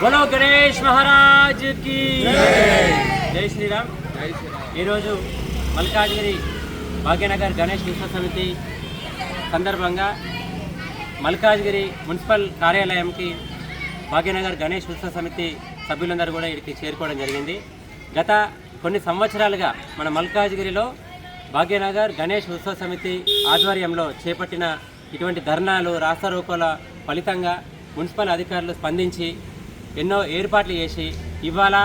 బోలో గణేష్ మహారాజ్కి జై శ్రీరామ్ ఈరోజు మల్కాజ్గిరి భాగ్యనగర్ గణేష్ విశ్వ సమితి సందర్భంగా మల్కాజ్గిరి మున్సిపల్ కార్యాలయంకి భాగ్యనగర్ గణేష్ ఉత్సవ సమితి సభ్యులందరూ కూడా ఇక్కడికి చేరుకోవడం జరిగింది. గత కొన్ని సంవత్సరాలుగా మన మల్కాజ్గిరిలో భాగ్యనగర్ గణేష్ ఉత్సవ సమితి ఆధ్వర్యంలో చేపట్టిన ఇటువంటి ధర్నాలు రాస్తారోకోల ఫలితంగా మున్సిపల్ అధికారులు స్పందించి ఎన్నో ఏర్పాట్లు చేసి ఇవాళ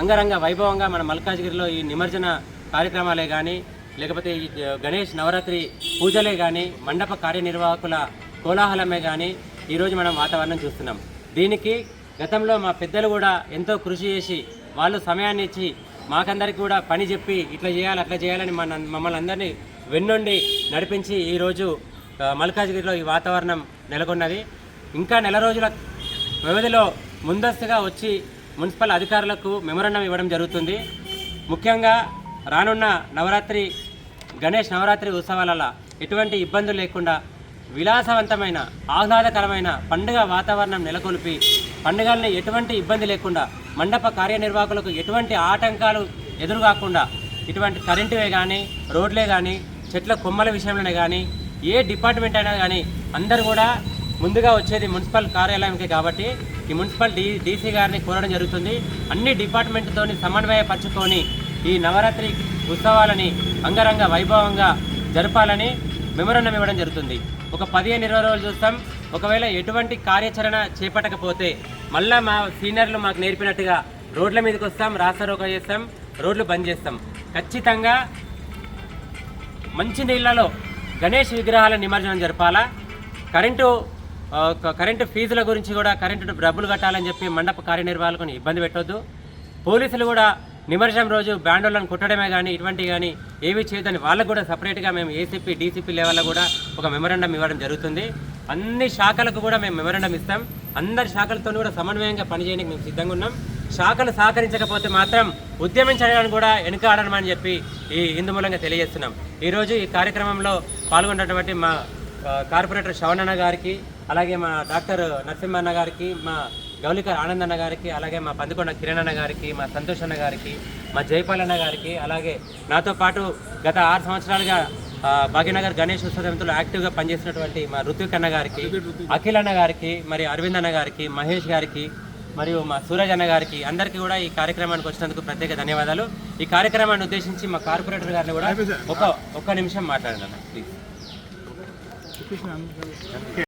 అంగరంగ వైభవంగా మన మల్కాజ్గిరిలో ఈ నిమజ్జన కార్యక్రమాలే కానీ లేకపోతే ఈ గణేష్ నవరాత్రి పూజలే కానీ మండప కార్యనిర్వాహకుల కోలాహలమే కానీ ఈరోజు మనం వాతావరణం చూస్తున్నాం. దీనికి గతంలో మా పెద్దలు కూడా ఎంతో కృషి చేసి వాళ్ళు సమయాన్ని ఇచ్చి మాకందరికి కూడా పని చెప్పి ఇట్లా చేయాలి అట్లా చేయాలని మన మమ్మల్ని అందరినీ వెన్నుండి నడిపించి ఈరోజు మల్కాజ్గిరిలో ఈ వాతావరణం నెలకొన్నది. ఇంకా నెల రోజుల వ్యవధిలో ముందస్తుగా వచ్చి మున్సిపల్ అధికారులకు మెమరండం ఇవ్వడం జరుగుతుంది. ముఖ్యంగా రానున్న నవరాత్రి గణేష్ నవరాత్రి ఉత్సవాలలో ఎటువంటి ఇబ్బందులు లేకుండా విలాసవంతమైన ఆహ్లాదకరమైన పండుగ వాతావరణం నెలకొల్పి పండుగల్ని ఎటువంటి ఇబ్బంది లేకుండా మండప కార్యనిర్వాహకులకు ఎటువంటి ఆటంకాలు ఎదురుకాకుండా ఇటువంటి కరెంటువే కానీ రోడ్లే కానీ చెట్ల కొమ్మల విషయంలోనే కానీ ఏ డిపార్ట్మెంట్ అయినా కానీ అందరు కూడా ముందుగా వచ్చేది మున్సిపల్ కార్యాలయంకి కాబట్టి ఈ మున్సిపల్ డి డీసీ గారిని కోరడం జరుగుతుంది. అన్ని డిపార్ట్మెంట్తో సమన్వయపరచుకొని ఈ నవరాత్రి ఉత్సవాలని అంగరంగ వైభవంగా జరపాలని మెమోరండం ఇవ్వడం జరుగుతుంది. ఒక పదిహేను ఇరవై రోజులు చూస్తాం. ఒకవేళ ఎటువంటి కార్యాచరణ చేపట్టకపోతే మళ్ళా మా సీనియర్లు మాకు నేర్పినట్టుగా రోడ్ల మీదకి వస్తాం రాసరోక చేస్తాం రోడ్లు బంద్ చేస్తాం. ఖచ్చితంగా మంచి నీళ్ళలో గణేష్ విగ్రహాల నిమజ్జనం జరపాలా. కరెంటు కరెంటు ఫీజుల గురించి కూడా కరెంటు డబ్బులు కట్టాలని చెప్పి మండప కార్యనిర్వాహకుని ఇబ్బంది పెట్టొద్దు. పోలీసులు కూడా నిమజ్జనం రోజు బ్యాండోళ్ళను కుట్టడమే కానీ ఇటువంటి కానీ ఏవి చేయదని వాళ్ళకు కూడా సపరేట్గా మేము ఏసీపీ డీసీపీ లెవెల్లో కూడా ఒక మెమరాండం ఇవ్వడం జరుగుతుంది. అన్ని శాఖలకు కూడా మేము మెమరాండం ఇస్తాం. అందరి శాఖలతో కూడా సమన్వయంగా పనిచేయడానికి మేము సిద్ధంగా ఉన్నాం. శాఖలు సహకరించకపోతే మాత్రం ఉద్యమించడానికి కూడా వెనుకాడమని చెప్పి ఈ హిందు మూలంగా తెలియజేస్తున్నాం. ఈరోజు ఈ కార్యక్రమంలో పాల్గొన్నటువంటి మా కార్పొరేటర్ శ్రవణన్న గారికి అలాగే మా డాక్టర్ నరసింహన్న గారికి మా గౌలికర్ ఆనంద్ అన్న గారికి అలాగే మా పందుకొండ కిరణ్ అన్న గారికి మా సంతోష్ అన్న గారికి మా జైపాల్ అన్న గారికి అలాగే నాతో పాటు గత ఆరు సంవత్సరాలుగా భాగ్యనగర్ గణేష్ ఉత్సవ సమితిలో యాక్టివ్గా పనిచేసినటువంటి మా ఋత్విక్ అన్న గారికి అఖిల్ అన్న గారికి మరి అరవింద్ అన్న గారికి మహేష్ గారికి మరియు మా సూరజ్ అన్న గారికి అందరికీ కూడా ఈ కార్యక్రమానికి వచ్చినందుకు ప్రత్యేక ధన్యవాదాలు. ఈ కార్యక్రమాన్ని ఉద్దేశించి మా కార్పొరేటర్ గారిని కూడా ఒక ఒక్క నిమిషం మాట్లాడండి అన్న ప్లీజ్